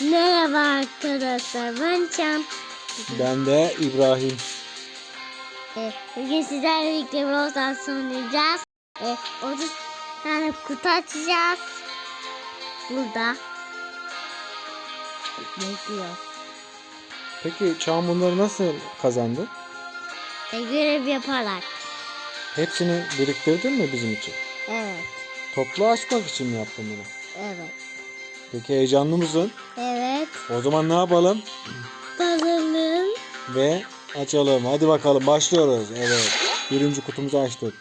Merhaba arkadaşlar ben Can. Ben de İbrahim. Ee, bugün sizlerle birlikte Brawl Stars oynayacağız. Ee, 30 tane kutu açacağız. Burada. Bekliyor. Peki Çağan bunları nasıl kazandı? E, görev yaparak. Hepsini biriktirdin mi bizim için? Evet. Toplu açmak için mi yaptın bunu? Evet. Peki heyecanlı mısın? Evet. O zaman ne yapalım? Bakalım. Ve açalım. Hadi bakalım başlıyoruz. Evet. Birinci kutumuzu açtık.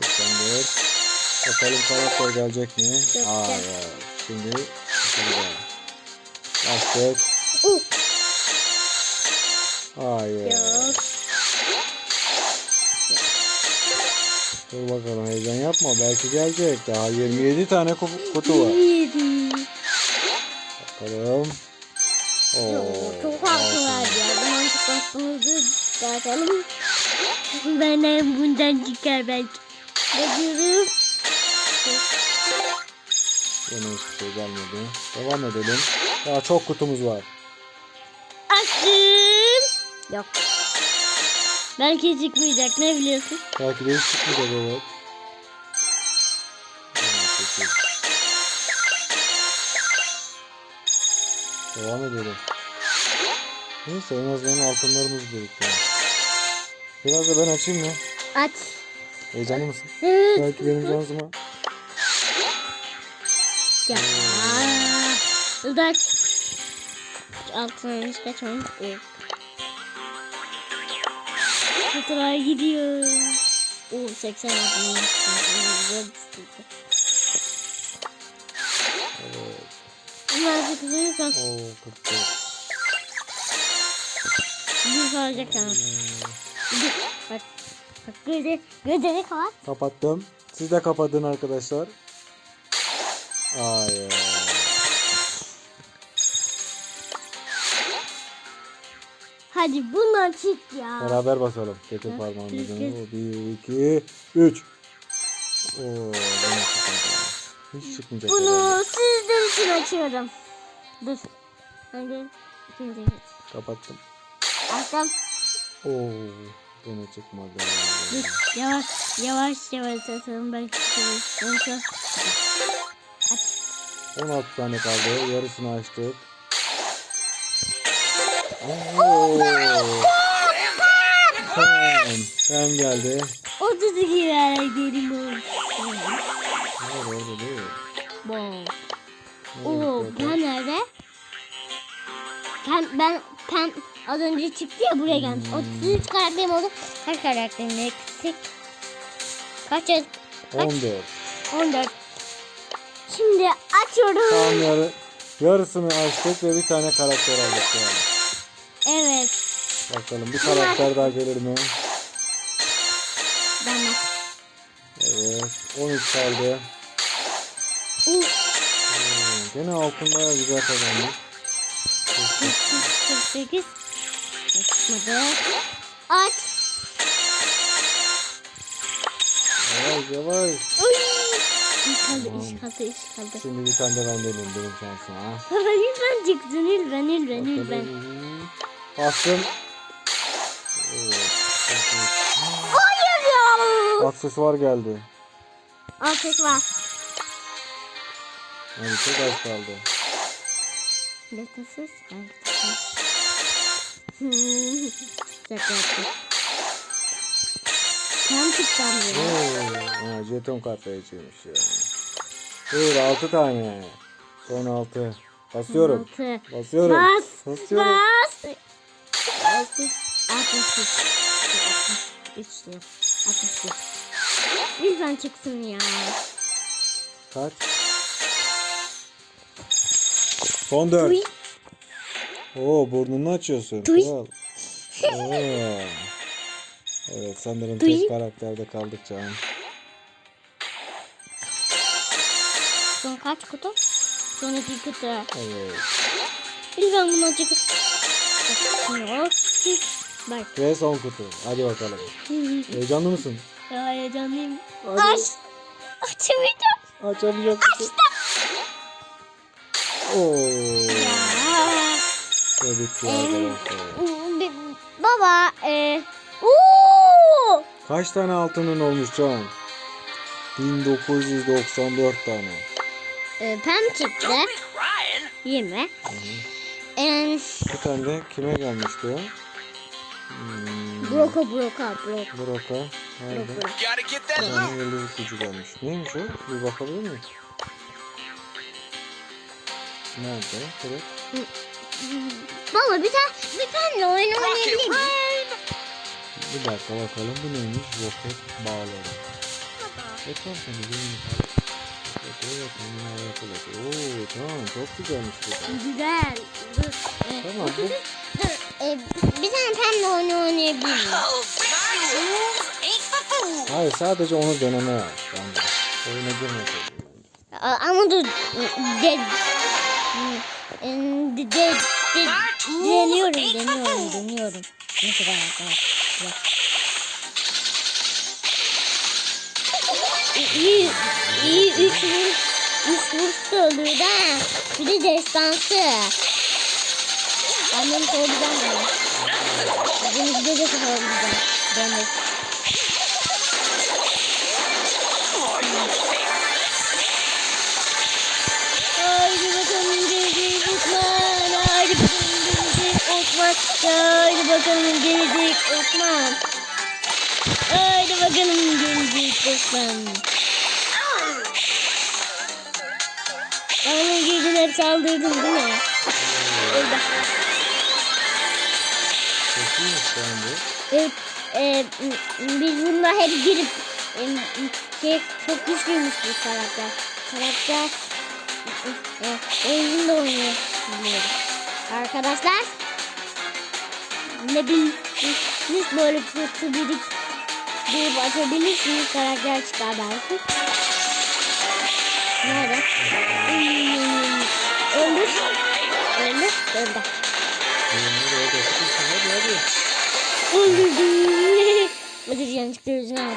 84. Bakalım karakter gelecek mi? Yok, Hayır. Şimdi ikinci. Açtık. Uh, Hayır. yok. Dur bakalım heyecan yapma. Belki gelecek. Daha 27 tane ku- kutu var. Yedi. Bakalım. Oo, çok altın. haklılar ya. Çok hakkımızı dağıtalım. Benden bundan çıkar belki. Bekliyorum. Yine hiçbir şey gelmedi. Devam edelim. Daha çok kutumuz var. Açtım. Yok. Belki çıkmayacak ne biliyorsun? Belki de hiç çıkmayacak evet. 28. Devam edelim. Neyse en azından altınlarımız birikti. Biraz da ben açayım mı? Aç. Heyecanlı mısın? Evet. Belki benim şansıma. Ya. Hızlı aç. Altına hiç kaçmamış. Evet. Fotoğrafa gidiyor. Oo 80 altına. Evet. Birazcık bak. Oo 44. Bir ama. Bir. Bak. Bak gözü, gözleri kapat. Kapattım. Siz de kapatın arkadaşlar. Hayır. Hadi bundan çık ya. Beraber basalım. Getir parmağımızı. bir, bir. 1, 2, 3. Oo, çıkmadı. Hiç çıkmayacak. herhalde. Bunu sizler için açıyorum. Dur. Hadi. İkinci geç. Kapattım. Açtım. Oo, gene çıkmadı. Dur. Yavaş yavaş yavaş açalım. Belki çıkıyor. Aç. 16 tane kaldı. Yarısını açtık. Oo. Tamam. Tamam geldi. 32 verdim bu. Hayır orada değil. Oo, o? ben nerede? Ben, ben, ben az önce çıktı ya buraya gelmiş. 33 karakterim oldu. Kaç karakterim eksik? Kaç? Kaç? 14. 14. Şimdi açıyorum. Tam yarı, yarısını açtık ve bir tane karakter aldık yani. Evet. Bakalım bir karakter daha gelir mi? De. Evet. 13 kaldı. Uh, Oo, Gene altın bayağı güzel kazandık. 48. Çıkmadı. Aç. Yavaş yavaş. Uy. İş kaldı, iş kaldı, iş kaldı. Şimdi bir tane de ben deneyim benim şansıma. Baba lütfen çıksın, lütfen, lütfen, lütfen. Bastım. Hayır ya. Aksesuar geldi. Var. Yani çok az kaldı. Letasız. Ben Şaka yaptım. Tam. Oo, ha, jeton kartlayıcıymış ya. Dur 6 tane. Son 6. Basıyorum. Altı. Basıyorum. Bas. Basıyorum. Bas. Altı. Altı. Üç diyor. Altı. Lütfen çıksın ya. Kaç? Son 4. Uy. Oo burnunu açıyorsun. Tuy. Kral. Oo. Evet sanırım Tuy. tek karakterde kaldık canım. Son kaç kutu? Son iki kutu. Evet. Lütfen bunu açık. Yok. Bak. Ve son kutu. Hadi bakalım. Heyecanlı mısın? Heyecanlıyım. Hadi. Aç. Açamayacağım. Açamayacak mısın? Oo. Ya. Em, arkadaşlar. baba. E, uuu. Kaç tane altının olmuş Can? 1994 tane. E, pem çıktı. 20. En Bir tane de kime gelmişti o? Hmm, broka broka brok. Burak'a. Nerede? Tane yıldız gücü gelmiş. Neymiş o? Bir bakabilir miyim? Nerede? Evet. Baba bir tane bir tane oyun oynayabilir miyim? Bir dakika bakalım bu neymiş? Roket bağları. Ekran seni benim Kendini havaya fırlatıyor. Oo tamam çok güzelmiş bu. Güzel. Dur. E, Tamam bu dur. E, bir tane pembe oyun oynayabilir miyim? Hayır sadece onu deneme yap. Bence. Oyuna girmeseydin bence. A- Ama dur. De, de, de, de, tools deniyorum, deniyorum, deniyorum. Neyse ben arkadaşlar. İyi, iyi üç üç vuruş da. Bir de destansı. Bunu soracağım bunu. Bunu de soracağım. Demir. Haydi bakalım bakalım gelecek Osman. Haydi bakalım gelecek Osman. Haydi bakalım gelecek Osman. Ama girdin hep saldırdın değil mi? Öldü. Çok iyiymiş bence. Evet, e, biz bunda hep girip e, şey çok güçlüymüş bu karakter. Karakter e, oyununda oynuyor. Arkadaşlar ne bileyim böyle kötü birik girip açabilirsiniz karakter çıkar belki. Nerede? Öldür. Öldür. Hadi. Öldürdüm. Öldür yanlışlıkla yüzüne mama.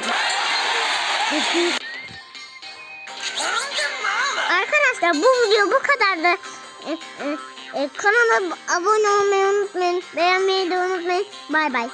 Arkadaşlar bu video bu kadardı. E, e, e, kanala abone olmayı unutmayın. Beğenmeyi de unutmayın. Bay bay.